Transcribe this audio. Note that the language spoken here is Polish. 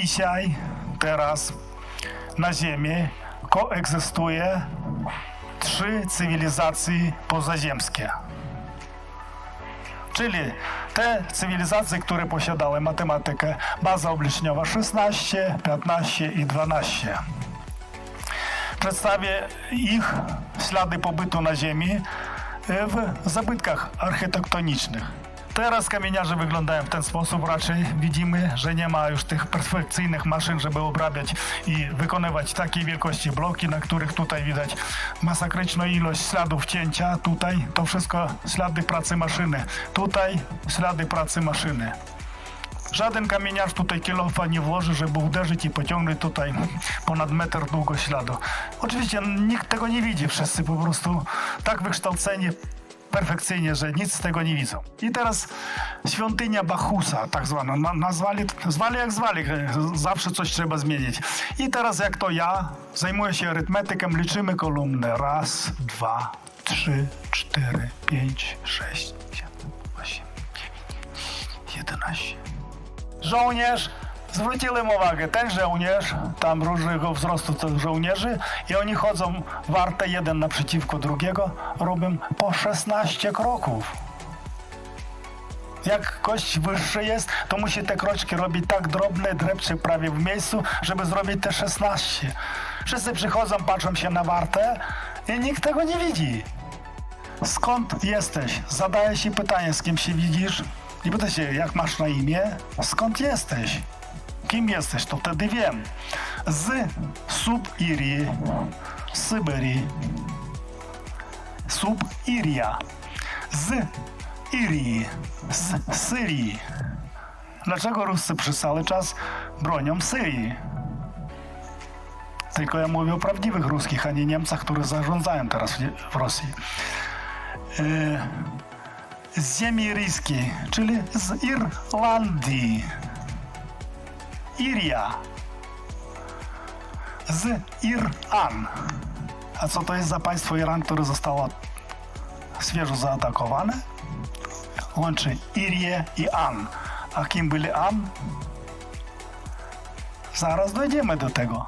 Dzisiaj, teraz na Ziemi koegzystuje trzy cywilizacje pozaziemskie. Czyli te cywilizacje, które posiadały matematykę, baza obliczeniowa 16, 15 i 12. Przedstawię ich ślady pobytu na Ziemi e, w zabytkach architektonicznych. Teraz kamieniarze wyglądają w ten sposób. Raczej widzimy, że nie ma już tych perfekcyjnych maszyn, żeby obrabiać i wykonywać takiej wielkości bloki, na których tutaj widać masakryczną ilość śladów cięcia. Tutaj to wszystko ślady pracy maszyny. Tutaj ślady pracy maszyny. Żaden kamieniarz tutaj kilofa nie włoży, żeby uderzyć i pociągnąć tutaj ponad metr długo śladu. Oczywiście nikt tego nie widzi, wszyscy po prostu tak wykształceni perfekcyjnie, że nic z tego nie widzą. I teraz świątynia Bachusa, tak zwana, na, nazwali, zwali jak zwali, zawsze coś trzeba zmienić. I teraz jak to ja, zajmuję się arytmetyką, liczymy kolumny. Raz, dwa, trzy, cztery, pięć, sześć, siedem, osiem, dziewięć, jedenaście. Żołnierz, zwróciłem uwagę, ten żołnierz, tam różnego wzrostu tych żołnierzy i oni chodzą warte jeden naprzeciwko drugiego, robią po 16 kroków. Jak kość wyższy jest, to musi te kroczki robić tak drobne, drepcze prawie w miejscu, żeby zrobić te 16. Wszyscy przychodzą, patrzą się na wartę i nikt tego nie widzi. Skąd jesteś? Zadaję ci pytanie, z kim się widzisz? I pyta się, jak masz na imię? Skąd jesteś? Kim jesteś? To wtedy wiem. Z Subirii, Syberii. Subiria. Z Irii, z Syrii. Dlaczego Ruscy przez cały czas bronią Syrii? Tylko ja mówię o prawdziwych ruskich, a nie Niemcach, które zarządzają teraz w- Rosji. E, z ziemi ryjskiej, czyli z Irlandii. Iria. Z Iran. A co to jest za państwo Iran, które zostało świeżo zaatakowane? Łączy Irię i An. A kim byli An? Zaraz dojdziemy do tego.